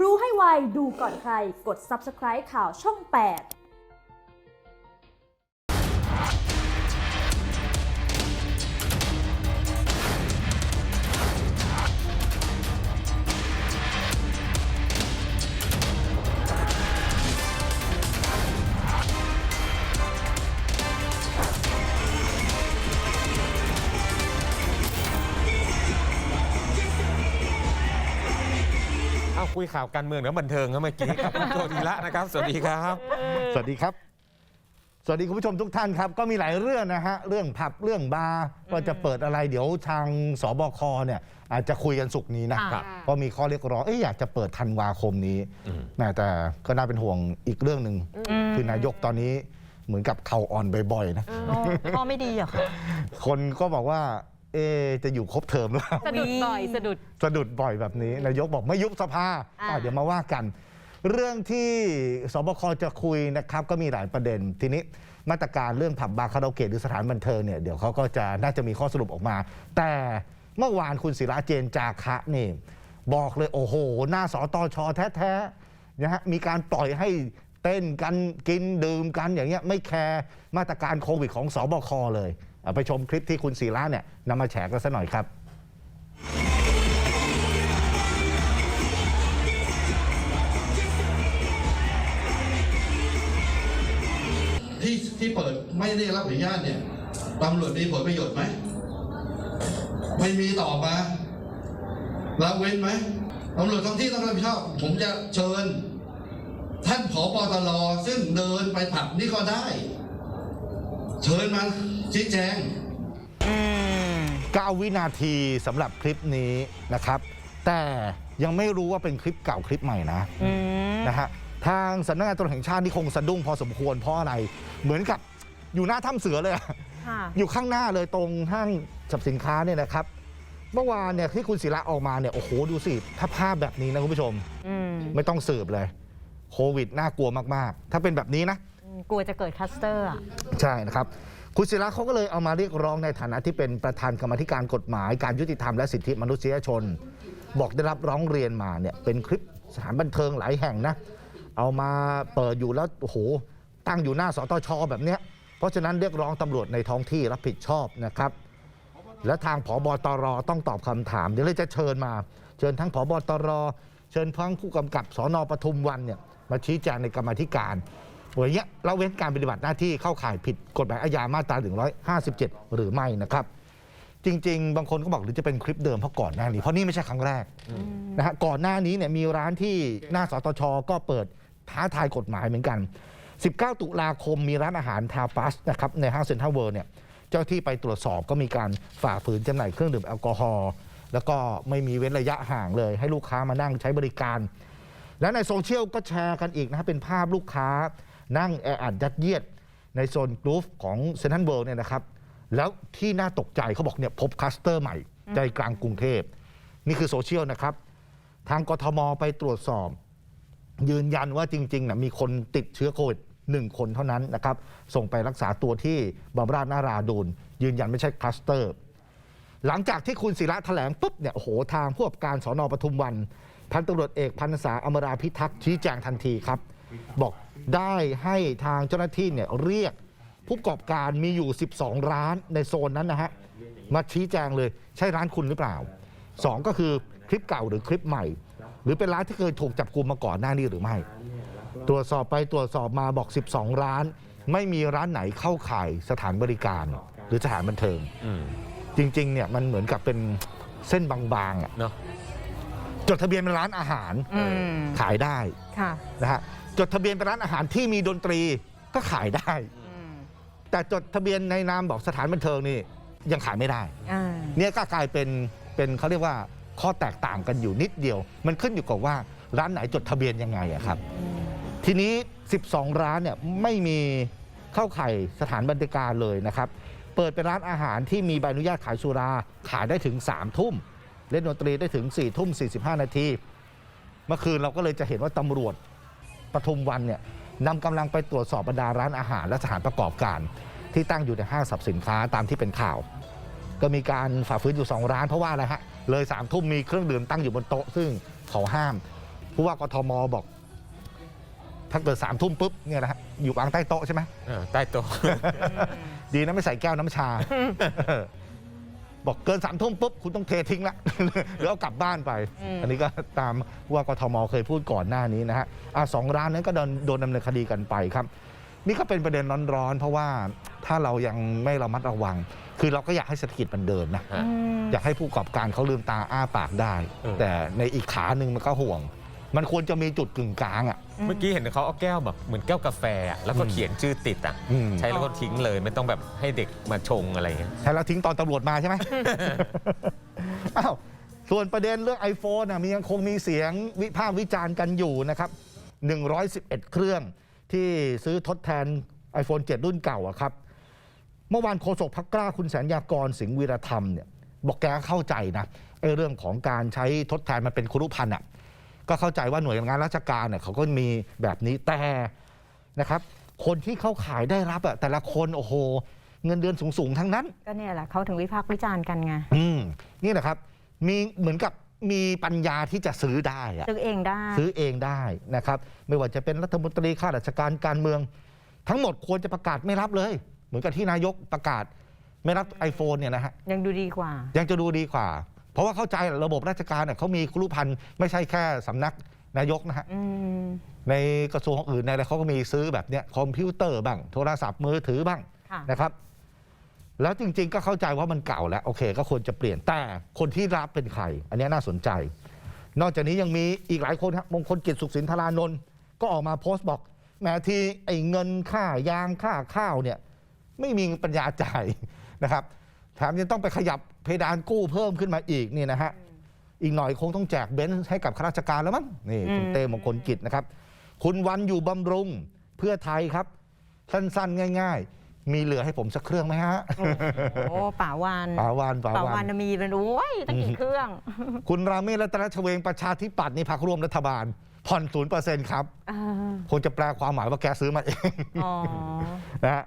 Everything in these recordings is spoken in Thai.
รู้ให้ไวดูก่อนใคร กด subscribe ข่าวช่อง 8 เอาคุยข่าวการเมืองแล้วบันเทิงครับเมื่อกี้ครับคุณโจดีละนะครับ สวัสดีครับ สวัสดีครับ สวัสดีคุณผู้ชมทุกท่านครับ ก็มีหลายเรื่องนะฮะ เรื่องผับเรื่องบาร์ว่าจะเปิดอะไรเดี๋ยวทางสบคเนี่ย อาจจะคุยกันสุกร์นี้นะครับเพราะมีข้อเรียกร้องเอ๊ะอยากจะเปิดธันวาคมนี้อืมแหม่แต่ก็น่าเป็นห่วงอีกเรื่องหนึ่งคือนายกตอนนี้เหมือนกับเข่าอ่อนบ่อยๆนะพ่อไม่ดีเหรอคะคนก็บอกว่า เอะจะอยู่ครบเทอมหรือเปล่า สะดุดบ่อยสะดุด สะดุดบ่อยแบบนี้นายกบอกไม่ยุบสภาอ่า อะเดี๋ยวมาว่ากัน เรื่องที่สบคจะคุยนะครับ ก็มีหลายประเด็น ทีนี้มาตรการเรื่องผับบาร์คาราโอเกะหรือสถานบันเทิงเนี่ยเดี๋ยวเขาก็จะน่าจะมีข้อสรุปออกมา แต่เมื่อวานคุณศิระเจนจาคะนี่ บอกเลยโอ้โห หน้าสอตอชอแท้ๆนะฮะมีการปล่อยให้เต้นกันกินดื่มกันอย่างเงี้ยไม่แคร์มาตรการโควิดของสบคเลยเอา ไปชมคลิปที่คุณศิระเนี่ยนำมาแฉกันซะหน่อยครับที่ที่เปิดไม่ได้รับอนุญาตเนี่ยตำรวจมีผลประโยชน์ไหมไม่มีตอบมาละเว้นไหมตำรวจท้องที่ต้องรับผิดชอบ ผมจะเชิญ ท่านผอปตรซึ่งเดินไปผับนี่ก็ได้ เชิญมา ชี้แจง 9 วินาทีสำหรับคลิปนี้นะครับ แต่ยังไม่รู้ว่าเป็นคลิปเก่าคลิปใหม่นะนะฮะทางสำนักงานตำรวจแห่งชาตินี่คงสะดุ้งพอสมควรเพราะอะไร เหมือนกับอยู่หน้าถ้ำเสือเลยอะ ค่ะ อยู่ข้างหน้าเลยตรงห้างสรรพสินค้าเนี่ยนะครับ เมื่อวานเนี่ยที่คุณศิระออกมาเนี่ยโอ้โหดูสิ ถ้าภาพแบบนี้นะคุณผู้ชม อืม ไม่ต้องสืบเลย โควิดน่ากลัวมาก ๆ ถ้าเป็นแบบนี้นะ กลัวจะเกิดคลัสเตอร์อะใช่นะครับ คุณศิระเขาก็เลยเอามาเรียกร้องในฐานะที่เป็นประธานกรรมธิการกฎหมาย การยุติธรรมและสิทธิมนุษยชน บอกได้รับร้องเรียนมาเนี่ยเป็นคลิปสถานบันเทิงหลายแห่งนะ เอามาเปิดอยู่แล้วโอ้โหตั้งอยู่หน้าสตชแบบเนี้ยเพราะฉะนั้นเรียกร้องตำรวจในท้องที่รับผิดชอบนะครับ และทางผบตรต้องตอบคำถาม เดี๋ยวเลยจะเชิญมา เชิญทั้งผบตรเชิญทั้งผู้กำกับสอนอปทุมวันเนี่ยมาชี้แจงในกรรมธิการ วันนี้เราเว้นการปฏิบัติหน้าที่เข้าข่ายผิดกฎหมายอาญามาตรา 157 หรือไม่นะครับ จริง ๆ บางคนก็บอกหรือจะเป็นคลิปเดิมเพราะก่อนหน้านี้เพราะนี่ไม่ใช่ครั้งแรกนะฮะก่อนหน้านี้เนี่ยมีร้านที่หน้าสตชก็เปิดท้าทายกฎหมายเหมือนกัน 19 ตุลาคมมีร้านอาหารทาปัสนะครับในห้างเซ็นทรัลเวิลด์เนี่ยเจ้าที่ไปตรวจสอบก็มีการฝ่าฝืนจำหน่ายเครื่องดื่มแอลกอฮอล์แล้วก็ไม่มีเว้นระยะห่างเลย ให้ลูกค้ามานั่งใช้บริการ และในโซเชียลก็แชร์กันอีกนะฮะเป็นภาพลูกค้า นั่งแออัดยัดเยียดในโซนกรูฟของเซนทรัลเวิลด์เนี่ยนะครับแล้วที่น่าตกใจเขาบอกเนี่ยพบคลัสเตอร์ใหม่ใจกลางกรุงเทพ นี่คือโซเชียลนะครับ ทางกทมไปตรวจสอบ ยืนยันว่าจริงๆนะมีคนติดเชื้อโควิดหนึ่งคนเท่านั้นนะครับ ส่งไปรักษาตัวที่บำราชนาราดูนยืนยันไม่ใช่คลัสเตอร์ หลังจากที่คุณศิระแถลงปุ๊บเนี่ยโอ้โหทางผู้กำกับการสอนอปทุมวัน พันตำรวจเอกพันษาอมราพิทักษ์ชี้แจงทันทีครับ บอก ได้ให้ทางเจ้าหน้าที่เนี่ยเรียกผู้ประกอบการมีอยู่ 12 ร้านในโซนนั้นนะฮะมาชี้แจงเลยใช่ร้านคุณหรือเปล่า 2 ก็คือคลิปเก่าหรือคลิปใหม่ หรือเป็นร้านที่เคยถูกจับกลุมมาก่อนหน้านี้หรือไม่ ตรวจสอบไปตรวจสอบมาบอก 12 ร้าน ไม่มีร้านไหนเข้าข่ายสถานบริการ หรือสถานบันเทิงอืมจริงๆเนี่ยมันเหมือนกับเป็นเส้นบางๆอะเนาะจดทะเบียนเป็นร้านอาหารอืมขายได้ค่ะนะฮะ จดทะเบียนเป็นร้านอาหารที่มีดนตรีก็ขายได้อืมแต่จดทะเบียนในนามบอกสถานบันเทิงนี่ยังขายไม่ได้ อ่าเนี่ยก็กลายเป็นเป็นเขาเรียกว่าข้อแตกต่างกันอยู่นิดเดียว มันขึ้นอยู่กับว่าร้านไหนจดทะเบียนยังไงอะครับ ทีนี้ 12 ร้านเนี่ยไม่มีเข้าข่ายสถานบริการเลยนะครับ เปิดเป็นร้านอาหารที่มีใบอนุญาตขายสุรา ขายได้ถึง 3 ทุ่ม เล่นดนตรีได้ถึง 4 ทุ่ม 45 นาที เมื่อคืนเราก็เลยจะเห็นว่าตำรวจ ปทุมวันเนี่ยนำกำลังไปตรวจสอบบรรดาร้านอาหารและสถานประกอบการ ที่ตั้งอยู่ในห้างสรรพสินค้าตามที่เป็นข่าว ก็มีการฝ่าฝืนอยู่ 2 ร้านเพราะว่าอะไรฮะเลย3ามทุ่มมีเครื่องดื่มตั้งอยู่บนโต๊ะซึ่งเขาห้ามผู้ว่ากทมบอก ถ้าเกิดสามทุ่มปุ๊บเนี่ยนะฮะอยู่วางใต้โต๊ะใช่ไหมเออใต้โต๊ะ ดีนะไม่ใส่แก้วน้ำชา บอกเกินสามทุ่มปุ๊บคุณต้องเททิ้งละหรือเอากลับบ้านไป อืม อันนี้ก็ตามว่ากทมเคยพูดก่อนหน้านี้นะฮะอะสองร้านนั้นก็โดนโดนดำเนินคดีกันไปครับ นี่ก็เป็นประเด็นร้อนๆ เพราะว่าถ้าเรายังไม่ระมัดระวัง คือเราก็อยากให้เศรษฐกิจมันเดินนะฮะอืม อยากให้ผู้ประกอบการเขาลืมตาอ้าปากได้ เออ แต่ในอีกขาหนึ่งมันก็ห่วง มันควรจะมีจุดกึ่งกลางอะ เมื่อกี้เห็นเขาเอาแก้วแบบเหมือนแก้วกาแฟอะแล้วก็อืมเขียนชื่อติดอะอืม ใช้แล้วก็ทิ้งเลยไม่ต้องแบบให้เด็กมาชงอะไรอย่างเงี้ย ใช่แล้วทิ้งตอนตำรวจมาใช่ไหม อ้าวส่วนประเด็นเรื่อง iPhone นะมียังคงมีเสียงวิพากษ์วิจารณ์กันอยู่นะครับ 111 เครื่องที่ซื้อทดแทน iPhone 7 รุ่นเก่าอะครับ เมื่อวานโฆษกพักกล้าคุณแสนยากรสิงห์วีรธรรมเนี่ยบอกแกเข้าใจนะไอ้เรื่องของการใช้ทดแทนมันเป็นครุพันธ์อะ ก็เข้าใจว่าหน่วยงานราชการเนี่ยเขาก็มีแบบนี้แต่นะครับ คนที่เข้าขายได้รับอะแต่ละคนโอ้โห เงินเดือนสูงๆทั้งนั้น ก็เนี่ยแหละเขาถึงวิพากษ์วิจารณ์กันไงอืมนี่แหละครับ มีเหมือนกับมีปัญญาที่จะซื้อได้อะซื้อเองได้ ซื้อเองได้นะครับ ไม่ว่าจะเป็นรัฐมนตรีข้าราชการการเมือง ทั้งหมดควรจะประกาศไม่รับเลย เหมือนกับที่นายกประกาศ ไม่รับ iPhone เนี่ยนะฮะยังดูดีกว่า ยังจะดูดีกว่า เพราะว่าเข้าใจแหละระบบราชการเนี่ยเขามีครุพันธ์ไม่ใช่แค่สำนักนายกนะฮะอืมในกระทรวงอื่นในอะไรเขาก็มีซื้อแบบเนี้ยคอมพิวเตอร์บ้างโทรศัพท์มือถือบ้างค่ะนะครับ แล้วจริง ๆ ก็เข้าใจว่ามันเก่าแล้วโอเค ก็ควรจะเปลี่ยนแต่คนที่รับเป็นใคร อันเนี้ยน่าสนใจ นอกจากนี้ยังมีอีกหลายคนครับมงคลกิจสุขสินธารานนท์ก็ออกมาโพสต์บอกแหม้ที่ไอ้เงินค่ายางค่าข้าวเนี่ย ไม่มีปัญญาจ่ายนะครับแถมยังต้องไปขยับ เพดานกู้เพิ่มขึ้นมาอีกนี่นะฮะอีกหน่อยคงต้องแจกเบนซ์ให้กับข้าราชการแล้วมั้งนี่คุณอืมเต้มงคลกิจนะครับ คุณวันอยู่บำรุงเพื่อไทยครับ สั้นๆ ง่าย ๆ มีเหลือให้ผมสักเครื่องไหมฮะโอ้ป่าวานป่าวานป่าป่าวาวานนมีเป็นโอ้ยตั้งกี่เครื่อง คุณราเมศรัตนชเวงประชาธิปัตย์นี่พักร่วมรัฐบาล ผ่อนศูนย์เปอร์เซ็นต์ครับอ่าคงจะแปลความหมายว่าแกซื้อมาเองอ๋อนะฮะ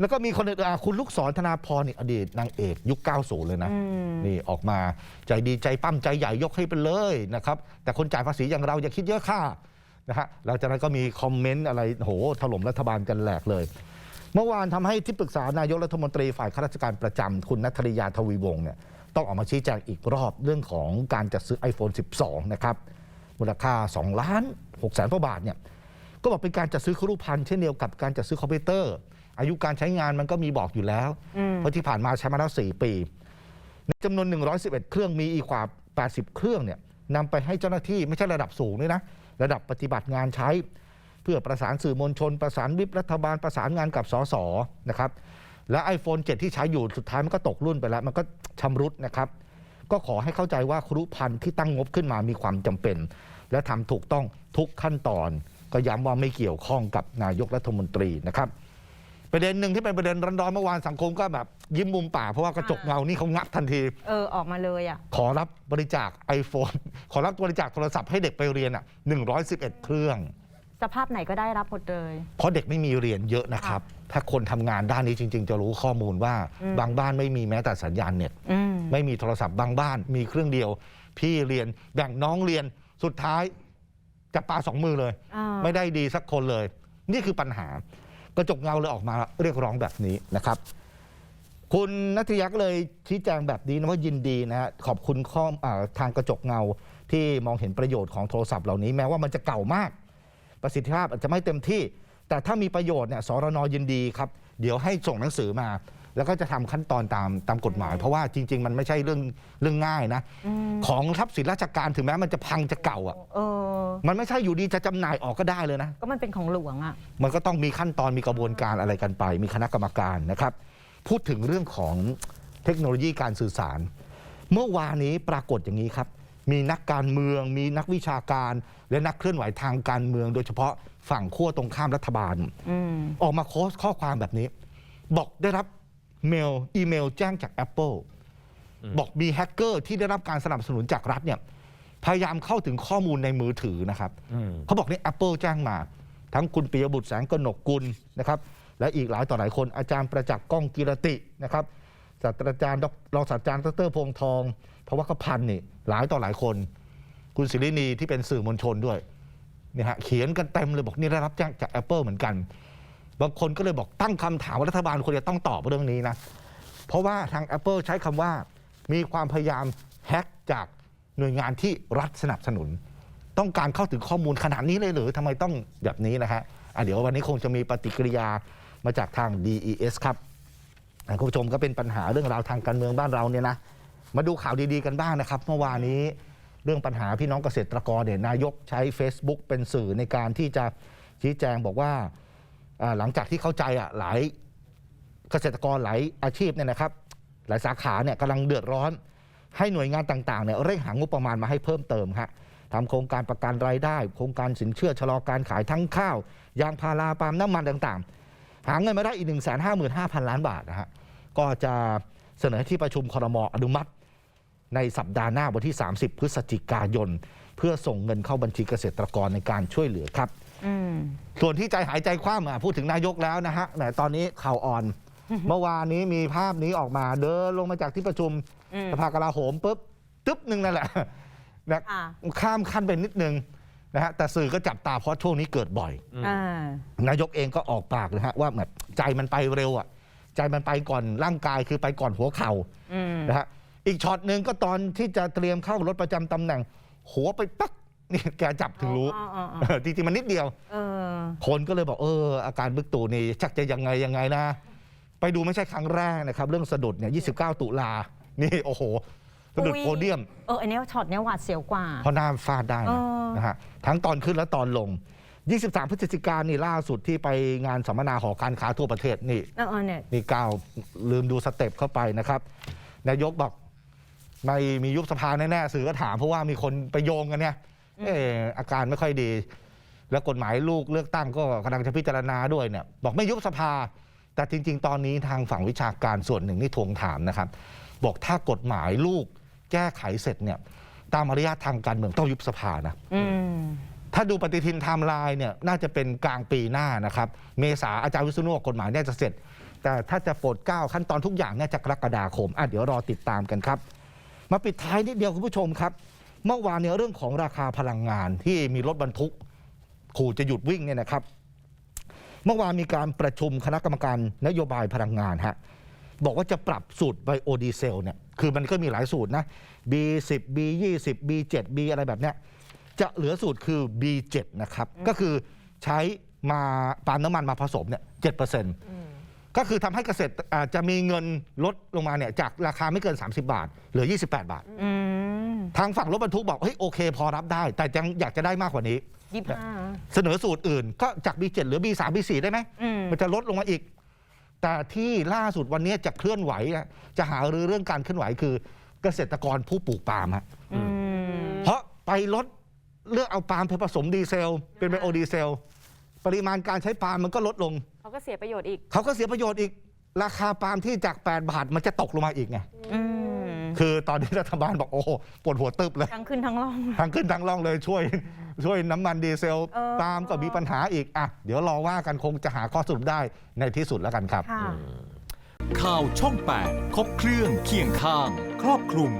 แล้วก็มีคนอื่นอะคุณลูกศรธนาพรนี่อดีตนางเอกยุค 90 เลยนะ อืม นี่ออกมาใจดีใจปั้มใจใหญ่ยกให้ไปเลยนะครับ แต่คนจ่ายภาษีอย่างเราอย่าคิดเยอะค่านะฮะหลังจากนั้นก็มีคอมเมนต์อะไรโหถล่มรัฐบาลกันแหลกเลย เมื่อวานทำให้ที่ปรึกษานายกรัฐมนตรีฝ่ายข้าราชการประจำคุณนัทริยาทวีวงศ์เนี่ยต้องออกมาชี้แจงอีกรอบเรื่องของการจัดซื้อ iPhone 12 นะครับมูลค่า2ล้าน6แสนกว่าบาทเนี่ย ก็บอกเป็นการจัดซื้อครุพันธ์เช่นเดียวกับการจัดซื้อคอมพิวเตอร์ อายุการใช้งานมันก็มีบอกอยู่แล้วอืมเพราะที่ผ่านมาใช้มาแล้ว 4 ปีในจำนวน 111 เครื่องมีอีกกว่า 80 เครื่องเนี่ยนำไปให้เจ้าหน้าที่ไม่ใช่ระดับสูงด้วยนะ ระดับปฏิบัติงานใช้ เพื่อประสานสื่อมวลชน ประสานวิบรัฐบาลประสานงานกับสสนะครับและ iPhone 7 ที่ใช้อยู่สุดท้ายมันก็ตกรุ่นไปแล้ว มันก็ชำรุดนะครับ ก็ขอให้เข้าใจว่าครุพันธ์ที่ตั้งงบขึ้นมามีความจำเป็น และทำถูกต้องทุกขั้นตอน ก็ย้ำว่าไม่เกี่ยวข้องกับนายกรัฐมนตรีนะครับ ประเด็นหนึ่งที่เป็นประเด็นร้อนๆเมื่อวานสังคมก็แบบยิ้มมุมปากเพราะว่ากระจกเงานี่เขางับทันที เออออกมาเลยอะ ขอรับบริจาค iPhone ขอรับบริจาคโทรศัพท์ให้เด็กไปเรียนอะ111 เครื่อง สภาพไหนก็ได้รับหมดเลย เพราะเด็กไม่มีเรียนเยอะนะครับ ถ้าคนทำงานด้านนี้จริง ๆ จะรู้ข้อมูลว่าอืม บางบ้านไม่มีแม้แต่สัญญาณเน็ต อืม ไม่มีโทรศัพท์บางบ้านมีเครื่องเดียว พี่เรียนแบ่งน้องเรียนสุดท้ายจับปลาสองมือเลย อ่า ไม่ได้ดีสักคนเลย นี่คือปัญหา กระจกเงาเลยออกมาเรียกร้องแบบนี้นะครับ คุณนัทยักษ์เลยชี้แจงแบบนี้นะว่ายินดีนะฮะขอบคุณข้ออทางกระจกเงาที่มองเห็นประโยชน์ของโทรศัพท์เหล่านี้แม้ว่ามันจะเก่ามาก ประสิทธิภาพอาจจะไม่เต็มที่ แต่ถ้ามีประโยชน์เนี่ยสรนยินดีครับ เดี๋ยวให้ส่งหนังสือมา แล้วก็จะทำขั้นตอนตามตามกฎหมาย เพราะว่าจริง ๆ มันไม่ใช่เรื่องเรื่องง่ายนะ อืมของทรัพย์สินราชการถึงแม้มันจะพังจะเก่าอะ เออ มันไม่ใช่อยู่ดีจะจำหน่ายออกก็ได้เลยนะ ก็มันเป็นของหลวงอะ มันก็ต้องมีขั้นตอนมีกระบวนการอะไรกันไป มีคณะกรรมการนะครับ พูดถึงเรื่องของเทคโนโลยีการสื่อสาร เมื่อวานนี้ปรากฏอย่างนี้ครับ มีนักการเมือง มีนักวิชาการ และนักเคลื่อนไหวทางการเมือง โดยเฉพาะฝั่งขั้วตรงข้ามรัฐบาล อืม ออกมาโค้ชข้อความแบบนี้ บอกได้รับ เมลอีเมลแจ้งจาก Apple อืมบอกมีแฮกเกอร์ที่ได้รับการสนับสนุนจากรัฐเนี่ยพยายามเข้าถึงข้อมูลในมือถือนะครับอืมเขาบอกนี่ Apple แจ้งมา ทั้งคุณปิยบุตรแสงกนกกุลนะครับ และอีกหลายต่อหลายคนอาจารย์ประจักษ์ก้องกิรตินะครับศาสตราจารย์ดอกรองศาสตราจารย์ดรพงษ์ทองเพราะว่าเขาพันนี่หลายต่อหลายคน คุณศิรินีที่เป็นสื่อมวลชนด้วยเนี่ยฮะเขียนกันเต็มเลยบอกนี่ได้รับแจ้งจาก Apple เหมือนกัน บางคนก็เลยบอกตั้งคำถามว่ารัฐบาลควรจะต้องตอบเรื่องนี้นะ เพราะว่าทาง Apple ใช้คำว่า มีความพยายามแฮ็กจากหน่วยงานที่รัฐสนับสนุน ต้องการเข้าถึงข้อมูลขนาดนี้เลยหรือทำไมต้องแบบนี้นะฮะะเดี๋ยววันนี้คงจะมีปฏิกิริยามาจากทาง DES ครับคุณผู้ชมก็เป็นปัญหาเรื่องราวทางการเมืองบ้านเราเนี่ยนะมาดูข่าวดีๆกันบ้างนะครับ เมื่อวานนี้เรื่องปัญหาพี่น้องเกษตรกรเนี่ยนายกใช้ Facebook เป็นสื่อในการที่จะชี้แจงบอกว่า หลังจากที่เข้าใจอะหลายเกษตรกรหลายอาชีพเนี่ยนะครับ หลายสาขาเนี่ยกำลังเดือดร้อน ให้หน่วยงานต่างๆเนี่ยเร่งหางบประมาณมาให้เพิ่มเติมฮะทำโครงการประกันรายได้ โครงการสินเชื่อชะลอการขายทั้งข้าว ยางพาราปาล์มน้ำมันต่างๆ หาเงินมาได้อีก 1 5 5 0 0 0 ล้านบาทนะฮะก็จะเสนอที่ประชุมคอรมอนุมัติ ในสัปดาห์หน้าวันที่ 30 พฤศจิกายน เพื่อส่งเงินเข้าบัญชีเกษตรกรในการช่วยเหลือครับ อืม ส่วนที่ใจหายใจคว่ำอะพูดถึงนายกแล้วนะฮะแหมตอนนี้ข่าวอ่อน เมื่อวานนี้มีภาพนี้ออกมาเดินลงมาจากที่ประชุมอืม สภากลาโหมปุ๊บตึ๊บหนึ่งนั่นแหละนะอ่าข้ามขั้นไปนิดนึงนะฮะแต่สื่อก็จับตาเพราะช่วงนี้เกิดบ่อย อ่า นายกเองก็ออกปากเลยฮะว่าแบบใจมันไปเร็วอะใจมันไปก่อนร่างกายคือไปก่อนหัวเข่า อืม นะฮะอีกช็อตหนึ่งก็ตอนที่จะเตรียมเข้ารถประจำตำแหน่ง หัวไปปัก นี่แกจับถึงรู้อ๋ออ๋ออ๋อเออจริงๆมันนิดเดียว เออ คนก็เลยบอกเอออาการบึกตู่นี่ชักจะยังไงยังไงนะ ไปดูไม่ใช่ครั้งแรกนะครับ เรื่องสะดุดเนี่ย 29 ตุลา นี่โอ้โห สะดุดอุ๊ย โพเดียม เอออันเนี้ยช็อตเนี้ยหวาดเสียวกว่า เพราะหน้าฟาดได้เอนะอนะฮะทั้งตอนขึ้นและตอนลง 23 พฤศจิกายนนี่ล่าสุดที่ไปงานสัมมนาหอการค้าทั่วประเทศนี่ เออเออเนี่ยนี่ก้าวลืมดูสเต็ปเข้าไปนะครับ นายกบอกไม่มียุบสภาแน่ ๆ สื่อก็ถามเพราะว่ามีคนไปโยงกันเนี่ย เอออาการไม่ค่อยดี แล้วกฎหมายลูกเลือกตั้งก็กำลังจะพิจารณาด้วยเนี่ยบอกไม่ยุบสภา แต่จริง ๆ ตอนนี้ทางฝั่งวิชาการส่วนหนึ่งนี่ทวงถามนะครับ บอกถ้ากฎหมายลูกแก้ไขเสร็จเนี่ยตามมารยาททางการเมืองต้องยุบสภานะอืม ถ้าดูปฏิทินไทม์ไลน์เนี่ยน่าจะเป็นกลางปีหน้านะครับ เมษาอาจารย์วิษณุบอกกฎหมายเนี่ยจะเสร็จ แต่ถ้าจะโปรดเกล้าขั้นตอนทุกอย่างเนี่ยจะกรกฎาคมอะเดี๋ยวรอติดตามกันครับ มาปิดท้ายนิดเดียวคุณผู้ชมครับ เมื่อวานเนี่ยเรื่องของราคาพลังงานที่มีรถบรรทุกขู่จะหยุดวิ่งเนี่ยนะครับ เมื่อวานมีการประชุมคณะกรรมการนโยบายพลังงานฮะบอกว่าจะปรับสูตรไบโอดีเซลเนี่ยคือมันก็มีหลายสูตรนะ B10 B20 B7 B อะไรแบบเนี้ยจะเหลือสูตรคือ B7 นะครับ ก็คือใช้มาปาล์มน้ำมันมาผสมเนี่ย7%ก็คือทำให้เกษตรอ่าจะมีเงินลดลงมาเนี่ยจากราคาไม่เกิน 30 บาท เหลือ 28 บาทอืม ทางฝั่งรถบรรทุกบอกเฮ้ยโอเค พอรับได้ แต่ยังอยากจะได้มากกว่านี้ ยี่สิบห้า เสนอสูตรอื่นก็จาก B7 เหรือ B3 B4 ได้ไหม อืม มันจะลดลงมาอีก แต่ที่ล่าสุดวันนี้จะเคลื่อนไหวอะจะหารือเรื่องการเคลื่อนไหวคือเกษตรกรผู้ปลูกปาล์มฮะอืม เพราะไปลดเลือกเอาปาล์มไปผสมดีเซล เป็นไบโอดีเซล ปริมาณการใช้ปาล์มมันก็ลดลง เขาก็เสียประโยชน์อีก เขาก็เสียประโยชน์อีก ราคาปาล์มที่จาก 8 บาทมันจะตกลงมาอีกไง อืม คือตอนนี้รัฐบาลบอกโอ้โหปวดหัวตึบเลย ทั้งขึ้นทั้งล่อง ทางขึ้นทางล่องเลยช่วย ช่วยน้ำมันดีเซลเออปาล์มก็มีปัญหาอีกอะเดี๋ยวรอว่ากันคงจะหาข้อสรุปได้ในที่สุดแล้วกันครับ ค่ะ ข่าวช่อง 8 ครบเครื่องเคียงข้าง ครอบคลุม